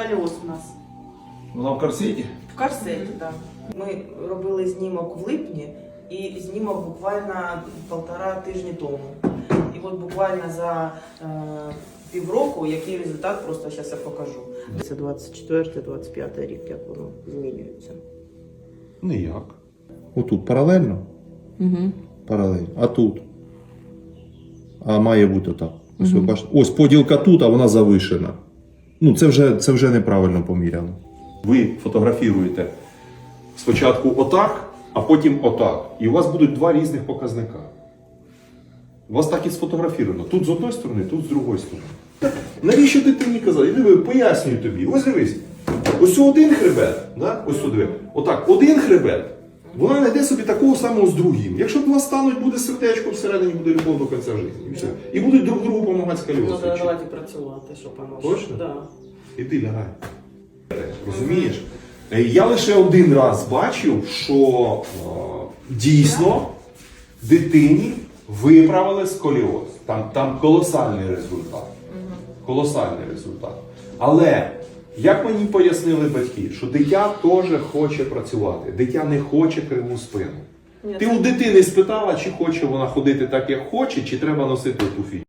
сколіоз у нас. Вона в корсеті? В корсеті, так. Ми робили знімок в липні і знімок буквально півтора тижні тому. І от буквально за е, півроку, який результат, просто зараз я покажу. Це 24-25 рік, як воно змінюється. Ніяк. Отут паралельно? Угу. Паралельно. А тут? А має бути так. Ось ви бачите. Ось поділка тут, а вона завишена. Ну, це вже, це вже неправильно поміряно. Ви фотографіруєте спочатку отак, а потім отак. І у вас будуть два різних показника. У вас так і сфотографіровано. Тут з одної сторони, тут з другої сторони. Навіщо дитині казати? Я диви, пояснюю тобі. Ось дивись. Ось один хребет, да? ось сюди. Отак, один хребет. Вона знайде собі такого самого з другим. Якщо два стануть, буде сердечко всередині, буде любов до кінця життя. І все. І будуть друг другу допомагати Ну, скаліозу. да, давайте працювати, щоб воно. Точно? Да. Іди лягай. Розумієш? Е, Я лише один раз бачив, що е, дійсно дитині виправили сколіоз. Там, там колосальний результат. Колосальний результат. Але як мені пояснили батьки, що дитя теж хоче працювати, дитя не хоче криву спину. Ні, Ти у дитини спитала, чи хоче вона ходити так, як хоче, чи треба носити ту фігню.